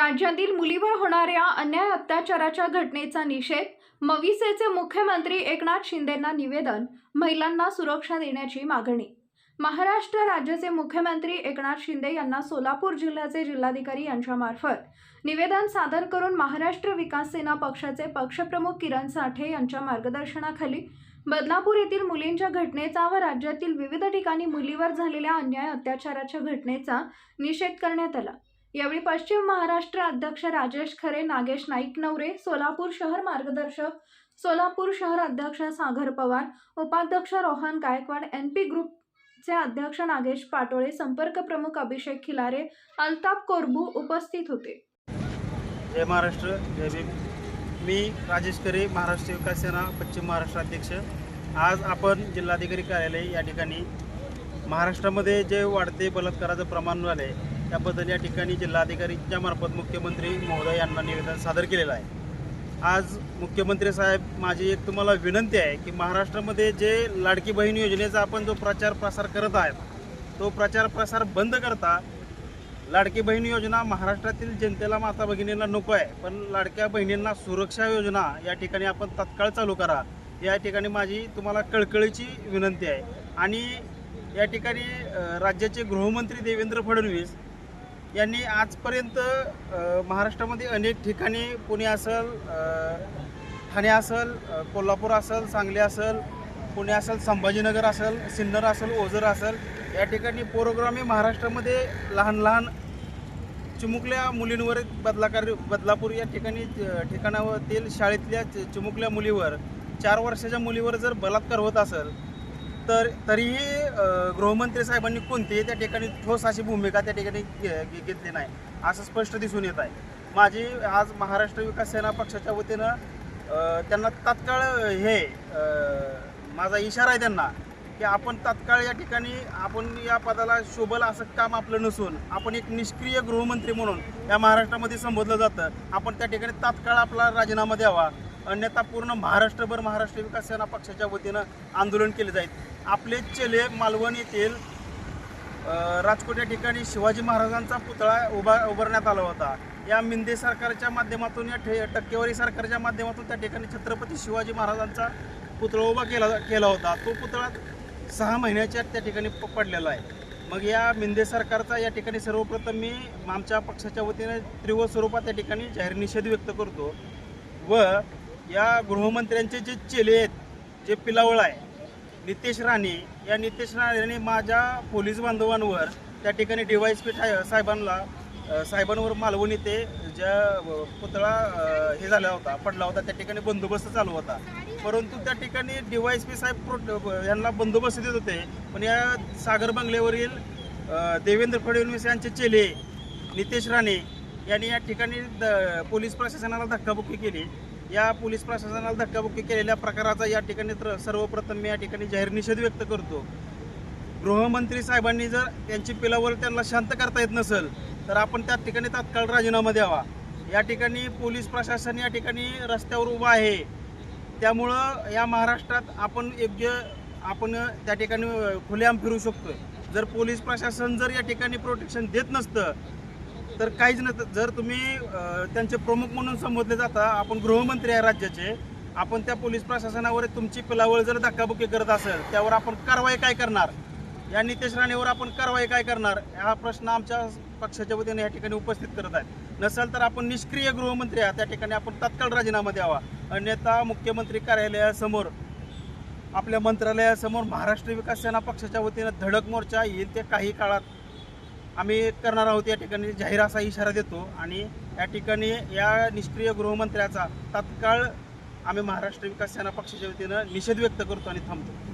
राज्यातील मुलीवर होणाऱ्या अन्याय अत्याचाराच्या घटनेचा निषेध मविसेचे मुख्यमंत्री एकनाथ शिंदेंना निवेदन महिलांना सुरक्षा देण्याची मागणी. महाराष्ट्र राज्याचे मुख्यमंत्री एकनाथ शिंदे यांना सोलापूर जिल्ह्याचे जिल्हाधिकारी यांच्यामार्फत निवेदन सादर करून महाराष्ट्र विकास सेना पक्षाचे पक्षप्रमुख किरण साठे यांच्या मार्गदर्शनाखाली बदलापूर येथील मुलींच्या घटनेचा व राज्यातील विविध ठिकाणी मुलीवर झालेल्या अन्याय अत्याचाराच्या घटनेचा निषेध करण्यात आला. यावेळी पश्चिम महाराष्ट्र अध्यक्ष राजेश खरे नागेश नाईक नवरे सोलापूर शहर मार्गदर्शक सोलापूर शहर अध्यक्ष सागर पवार उपाध्यक्ष रोहन गायकवाड एन पी ग्रुपचे अध्यक्ष नागेश पाटोळे संपर्क प्रमुख अभिषेक खिलारे अल्ताफ कोरबू उपस्थित होते. जय महाराष्ट्र जय भीम. मी राजेश करे महाराष्ट्र विकास सेना पश्चिम महाराष्ट्र अध्यक्ष. आज आपण जिल्हाधिकारी कार्यालय या ठिकाणी महाराष्ट्रामध्ये जे वाढते बलात्काराचं प्रमाण झालं आहे त्याबद्दल या ठिकाणी जिल्हाधिकारीच्या मार्फत मुख्यमंत्री महोदय यांना निवेदन सादर केलेलं आहे. आज मुख्यमंत्री साहेब माझी एक तुम्हाला विनंती आहे की महाराष्ट्रामध्ये जे लाडकी बहीण योजनेचा आपण जो प्रचार प्रसार करत आहेत तो प्रचार प्रसार बंद करता लाडकी बहीण योजना महाराष्ट्रातील जनतेला माता भगिनींना नको आहे. पण लाडक्या बहिणींना सुरक्षा योजना या ठिकाणी आपण तत्काळ चालू करा. या ठिकाणी माझी तुम्हाला कळकळीची विनंती आहे. आणि या ठिकाणी राज्याचे गृहमंत्री देवेंद्र फडणवीस यांनी आजपर्यंत महाराष्ट्रामध्ये अनेक ठिकाणी पुणे असेल ठाणे असेल कोल्हापूर असेल सांगली असेल पुणे असेल संभाजीनगर असेल सिन्नर असेल ओझर असेल या ठिकाणी पोरोग्रामी महाराष्ट्रामध्ये लहान लहान चिमुकल्या मुलींवर बदलाकार बदलापूर या ठिकाणी ठिकाणावरील शाळेतल्या चिमुकल्या मुलीवर चार वर्षाच्या मुलीवर जर बलात्कार होत असेल तर तरीही गृहमंत्री साहेबांनी कोणतीही त्या ठिकाणी ठोस अशी भूमिका त्या ठिकाणी घे- घे- घेतली नाही असं स्पष्ट दिसून येत आहे. माझी आज महाराष्ट्र विकास सेना पक्षाच्या वतीनं त्यांना तात्काळ हे माझा इशारा आहे त्यांना की आपण तात्काळ या ठिकाणी आपण या पदाला शोभल असं काम आपलं नसून आपण एक निष्क्रिय गृहमंत्री म्हणून या महाराष्ट्रामध्ये संबोधलं जातं. आपण त्या ठिकाणी तात्काळ आपला राजीनामा द्यावा. अन्यथा पूर्ण महाराष्ट्रभर महाराष्ट्र विकास सेना पक्षाच्या वतीनं आंदोलन केले जाईल. आपले चेले मालवण येथील राजकोट या ठिकाणी शिवाजी महाराजांचा पुतळा उभा उभारण्यात आला होता. या मिंदे सरकारच्या माध्यमातून या ठे टक्केवारी सरकारच्या माध्यमातून त्या ठिकाणी छत्रपती शिवाजी महाराजांचा पुतळा उभा केला केला होता. तो पुतळा सहा महिन्याच्या त्या ठिकाणी प- पडलेला आहे. मग या मिंदे सरकारचा या ठिकाणी सर्वप्रथम मी आमच्या पक्षाच्या वतीने तीव्र स्वरूपात त्या ठिकाणी जाहीर निषेध व्यक्त करतो व या गृहमंत्र्यांचे जे चेले आहेत जे पिलावळ आहे नितेश राणे या नितेश राणेने माझ्या पोलीस बांधवांवर त्या ठिकाणी डी वाय एस पी साहेबांना साहेबांवर मालवून येते ज्या पुतळा हे झाला होता पडला होता त्या ठिकाणी बंदोबस्त चालू होता. परंतु त्या ठिकाणी डी वाय एस पी साहेब प्रो यांना बंदोबस्त देत होते पण या सागर बंगल्यावरील देवेंद्र फडणवीस यांचे चेले नितेश राणे यांनी या ठिकाणी द- पोलीस प्रशासनाला धक्काबुक्की केली. या पोलीस प्रशासनाला धक्काबुक्की केलेल्या प्रकाराचा या ठिकाणी तर सर्वप्रथम मी या ठिकाणी जाहीर निषेध व्यक्त करतो. गृहमंत्री साहेबांनी जर त्यांची पिलावर त्यांना शांत करता येत नसेल तर आपण त्या ठिकाणी तात्काळ राजीनामा द्यावा. या ठिकाणी पोलीस प्रशासन या ठिकाणी रस्त्यावर उभं आहे. त्यामुळं या महाराष्ट्रात आपण योग्य आपण त्या ठिकाणी खुलेआम फिरू शकतो जर पोलीस प्रशासन जर या ठिकाणी प्रोटेक्शन देत नसतं तर काहीच नाही जर तुम्ही त्यांचे प्रमुख म्हणून संबोधले जाता आपण गृहमंत्री आहे राज्याचे आपण त्या पोलीस प्रशासनावर तुमची पिलावळ जर धक्काबुक्की करत असेल त्यावर आपण कारवाई काय करणार? या नितेश राणेवर आपण कारवाई काय करणार? हा प्रश्न आमच्या पक्षाच्या वतीने या ठिकाणी उपस्थित करत आहेत. नसेल तर आपण निष्क्रिय गृहमंत्री आहात त्या ठिकाणी आपण तात्काळ राजीनामा द्यावा. अन्यथा मुख्यमंत्री कार्यालयासमोर आपल्या मंत्रालयासमोर महाराष्ट्र विकास सेना पक्षाच्या वतीनं धडक मोर्चा येईल ते काही काळात आम्ही करणार आहोत या ठिकाणी जाहीर असा इशारा देतो आणि या ठिकाणी या निष्क्रिय गृहमंत्र्याचा तात्काळ आम्ही महाराष्ट्र विकास सेना पक्षाच्या वतीनं निषेध व्यक्त करतो आणि थांबतो.